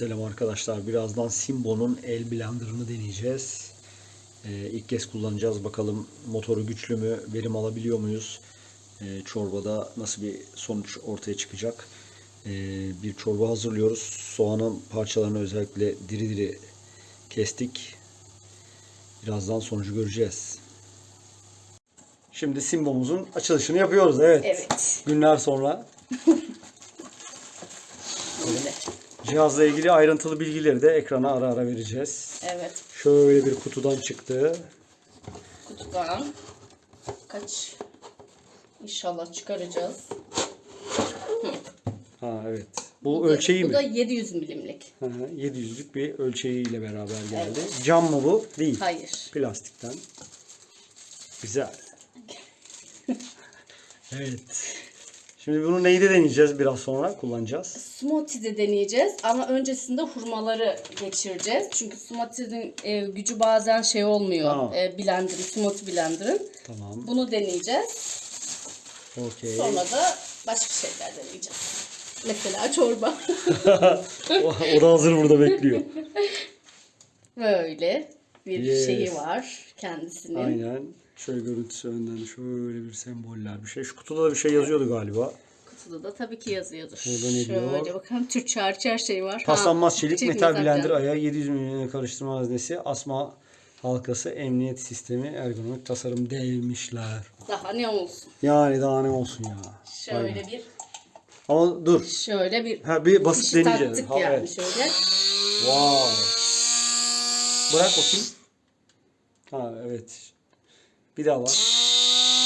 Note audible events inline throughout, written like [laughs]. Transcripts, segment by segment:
Selam arkadaşlar. Birazdan Simbo'nun el blenderını deneyeceğiz. Ee, ilk kez kullanacağız. Bakalım motoru güçlü mü? Verim alabiliyor muyuz? Ee, çorbada nasıl bir sonuç ortaya çıkacak? Ee, bir çorba hazırlıyoruz. Soğanın parçalarını özellikle diri diri kestik. Birazdan sonucu göreceğiz. Şimdi Simbo'muzun açılışını yapıyoruz. Evet. Evet. Günler sonra. [laughs] Cihazla ilgili ayrıntılı bilgileri de ekrana ara ara vereceğiz. Evet. Şöyle bir kutudan çıktı. Kutudan kaç inşallah çıkaracağız. Ha evet. Bu ölçeği Bu mi? da 700 milimlik. Hı hı, 700'lük bir ölçeğiyle beraber geldi. Cam mı bu? Değil. Hayır. Plastikten. Güzel. [laughs] evet. Şimdi bunu neyde deneyeceğiz biraz sonra kullanacağız. Smoothie'de deneyeceğiz ama öncesinde hurmaları geçireceğiz. Çünkü smoothie'nin e, gücü bazen şey olmuyor. Tamam. E, blender'ın, smoothie blender'ın. Tamam. Bunu deneyeceğiz. Okey. Sonra da başka şeyler deneyeceğiz. Mesela çorba. [laughs] o, da hazır burada bekliyor. Böyle bir Yes. şeyi var kendisinin. Aynen. Şöyle görüntüsü önden şöyle bir semboller bir şey. Şu kutuda da bir şey yazıyordu galiba. Kutuda da tabii ki yazıyordur. Burada ne diyor? Şöyle bakalım Türkçe hariç her şey var. Paslanmaz çelik çelik metal blender ayağı 700 mm karıştırma haznesi asma halkası emniyet sistemi ergonomik tasarım demişler. Daha ne olsun. Yani daha ne olsun ya. Şöyle Aynen. bir Ama dur. şöyle bir Ha bir basit deneyeceğiz. Ha, yani evet. şöyle. Wow. Bırak bakayım. Ha evet. Bir daha var.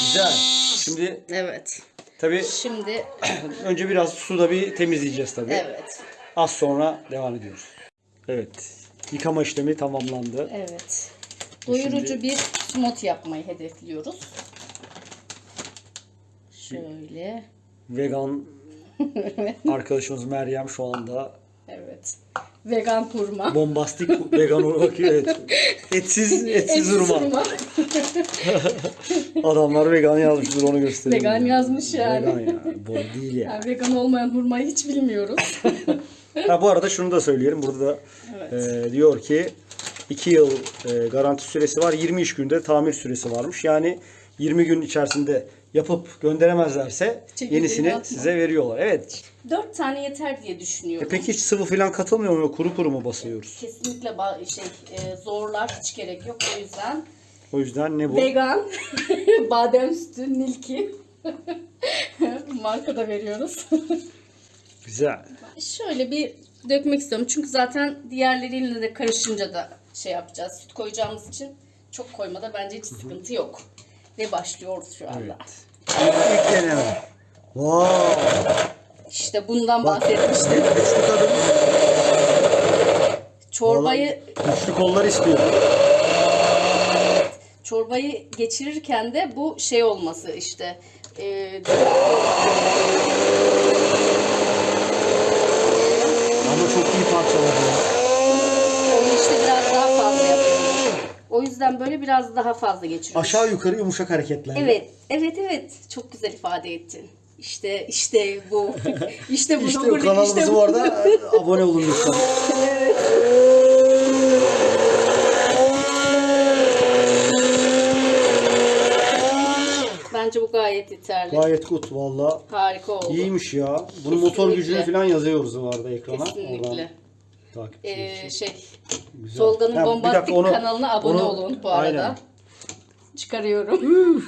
Güzel. Şimdi Evet. tabii Şimdi [clears throat] önce biraz suda bir temizleyeceğiz tabii. evet. Az sonra devam ediyoruz. Evet. Yıkama işlemi tamamlandı. Evet. Doyurucu bir smoothie yapmayı hedefliyoruz. Şöyle. Vegan [laughs] arkadaşımız Meryem şu anda Evet. Vegan hurma. bombastik vegan bakıyor. Evet. Etsiz, etsiz hurma. hurma. [laughs] Adamlar vegan yazmıştır onu gösterelim. Vegan yazmış yani. Vegan ya. Bu değil ya. Yani vegan olmayan hurmayı hiç bilmiyoruz. [laughs] Ha, bu arada şunu da söyleyelim. Burada da e, diyor ki 2 yıl e, garanti süresi var. 20 iş günde tamir süresi varmış. Yani 20 gün içerisinde yapıp gönderemezlerse Çekirdeğini yenisini atma. size veriyorlar. Evet. Dört tane yeter diye düşünüyorum. E peki hiç sıvı falan katılmıyor mu? Kuru kuru mu basıyoruz? Kesinlikle ba- şey e, zorlar hiç gerek yok o yüzden. O yüzden ne bu? Vegan [laughs] badem sütü Nilki [laughs] marka da veriyoruz. Güzel. Şöyle bir dökmek istiyorum çünkü zaten diğerleriyle de karışınca da şey yapacağız. Süt koyacağımız için çok koymada bence hiç sıkıntı yok. Ve başlıyoruz şu anda. Evet. İlk, deneme. Wow. İşte bundan bahsetmiştim. Güçlü kadın. Çorbayı Güçlü kollar istiyor. çorbayı geçirirken de bu şey olması işte e, Ama çok iyi parçaladı ya. onu işte biraz daha fazla yapıyorum. O yüzden böyle biraz daha fazla geçiriyorum. Aşağı yukarı yumuşak hareketler. Evet, evet, evet. Çok güzel ifade ettin. İşte, işte bu. [laughs] İşte bu. İşte Nuguri, kanalımızı işte bu arada e, abone olun lütfen. Bence bu gayet yeterli. Gayet good valla. Harika oldu. İyiymiş ya. Motor Kesinlikle. gücünü falan yazıyoruz bu arada ekrana. Kesinlikle. Oradan takip Ee, edin. şey, Güzel. Tolga'nın Ha, bir Bombastik dakika, onu- kanalına abone onu- olun bu arada. Aynen. Çıkarıyorum. [laughs]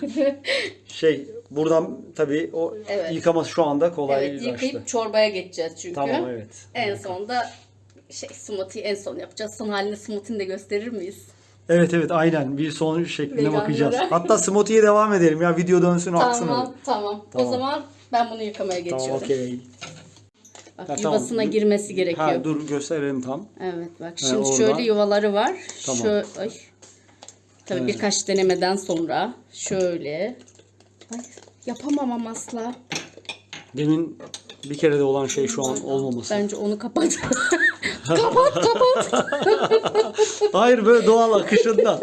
Şey buradan tabii o Evet. yıkaması şu anda evet, kolaylaştı. yıkayıp çorbaya geçeceğiz çünkü. Tamam evet. En sonda şey smoothie en son yapacağız. Son halini smoothie'ni de gösterir miyiz? Evet evet aynen bir son şekline Veganlara. bakacağız. Hatta smoothie'ye devam edelim ya video dönsün aksın. Tamam, öyle. tamam, Tamam. O zaman ben bunu yıkamaya geçiyorum. Tamam okey. Bak Ha, yuvasına tamam. girmesi gerekiyor. Ha dur gösterelim tam. Evet bak Ha, şimdi oradan. şöyle yuvaları var. Tamam. Şöyle ay. Tabii Evet. birkaç denemeden sonra şöyle. Ay yapamam ama asla. Demin bir kere de olan şey şu an olmaması. Bence onu kapat. [laughs] kapat kapat. Hayır böyle doğal akışında.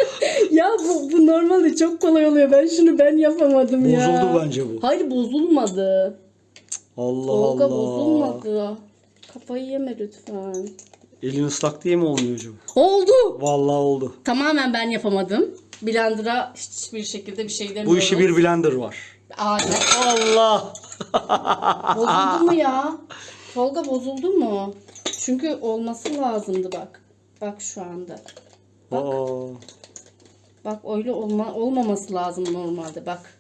ya bu, bu normalde çok kolay oluyor. Ben şunu ben yapamadım ya. Bozuldu bence bu. Hayır bozulmadı. Allah Tolga Allah. bozulmadı. Kafayı yeme lütfen. Elin ıslak diye mi olmuyor hocam? Oldu. Vallahi oldu. Tamamen ben yapamadım. Blender'a hiçbir şekilde bir şey demiyorum. Bu işi bir blender var. Aynen. Allah! Bozuldu mu ya? [laughs] Tolga bozuldu mu? Çünkü olması lazımdı bak. Bak şu anda. Aa, Bak öyle olma, olmaması lazım normalde bak.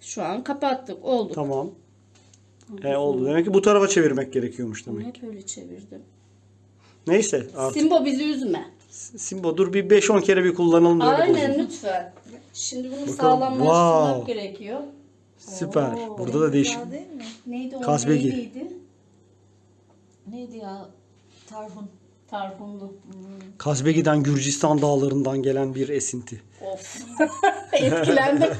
Şu an kapattık. Oldu. tamam. E, oldu. Demek ki bu tarafa çevirmek gerekiyormuş demek. Hep öyle çevirdim. Neyse artık. Simbo bizi üzme. Simbo dur bir 5-10 kere bir kullanalım da öyle Aynen lütfen. Şimdi bunu Bakalım. sağlamlaştırmak Wow. gerekiyor. Süper. Burada da değişik. Güzel değil mi? Neydi o? Kazbegi. Neydi? Neydi ya? Tarhun. Tarhunlu. Kazbegi'den Gürcistan dağlarından gelen bir esinti. Of. [laughs] Etkilendim.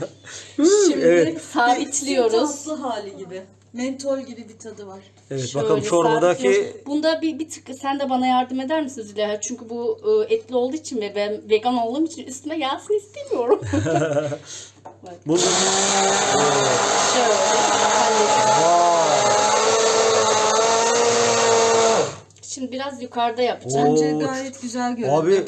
[laughs] Şimdi evet. sabitliyoruz. Tatlı hali gibi. Mentol gibi bir tadı var. Evet Şöyle bakalım çorbadaki sabitliyoruz. Bunda bir, bir tık sen de bana yardım eder misin Züleyha? Çünkü bu e, etli olduğu için ve ben vegan olduğum için üstüne yağsın istemiyorum. [laughs] bu Şöyle. Şimdi biraz yukarıda yapacağım. Bence Oo. gayet güzel görünüyor. abi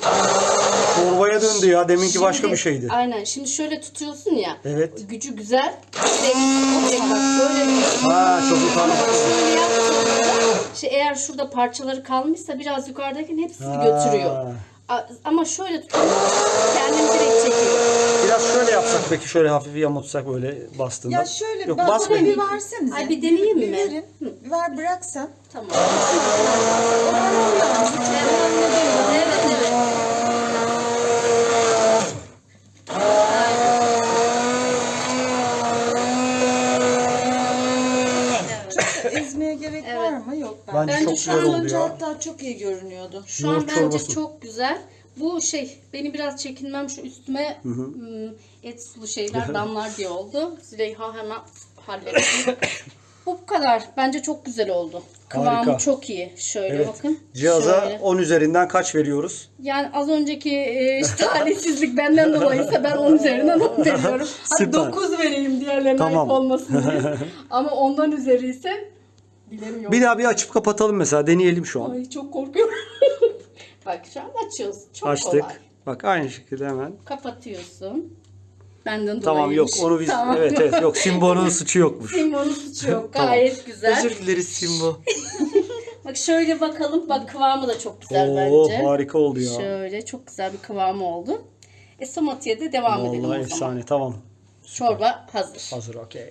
çorbaya döndü ya. Deminki başka Şimdi- bir şeydi. Aynen. Şimdi şöyle tutuyorsun ya. Evet. Gücü güzel. Direkt, direkt bak böyle Ha çok. Şöyle yaptığında, şey eğer şurada parçaları kalmışsa biraz yukarıdayken hepsini Ha. götürüyor. A- Ama şöyle tutuyorsun kendini direkt çekiyor. Biraz şöyle yapsak peki şöyle hafif yamutsak böyle bastığında. Ya şöyle Yok, basmayın. bir versenize. Ay, bir deneyeyim mi? Verin. Ver bırak sen. Tamam. Evet. Evet evet. Çok da ezmeye gerek var mı? Yok ben. Bence, Bence çok şu güzel an oldu Önce ya. hatta çok iyi görünüyordu. Şu an Yoğurt bence çorbası. çok güzel. Bu şey beni biraz çekinmem şu üstüme hmm, et sulu şeyler damlar diye oldu. Züleyha hemen halletti. [coughs] Bu kadar. Bence çok güzel oldu. Kıvamı Harika. çok iyi. Şöyle Evet. bakın. Cihaza Şöyle. 10 üzerinden kaç veriyoruz? Yani az önceki e, [laughs] talihsizlik benden dolayıysa ben 10 üzerinden 10 veriyorum. [laughs] Hadi Süper. 9 vereyim diğerlerine Tamam. ayıp olmasın diye. [laughs] Ama ondan üzeri ise bilemiyorum. Bir daha bir açıp kapatalım mesela deneyelim şu an. Ay çok korkuyorum. [laughs] Bak şu an açıyoruz. Çok Açtık. kolay. Bak aynı şekilde hemen. Kapatıyorsun. Benden Tamam yok dolayıymış. onu biz Tamam. evet evet yok Simbo'nun [laughs] suçu yokmuş. Simbo'nun suçu yok. [laughs] Tamam. Gayet güzel. Özür dileriz Simbo. Bak şöyle bakalım. Bak kıvamı da çok güzel Oo bence. harika oldu ya. Şöyle çok güzel bir kıvamı oldu. E somatiye de devam edelim o Vallahi zaman. efsane tamam. Çorba hazır. Hazır okey.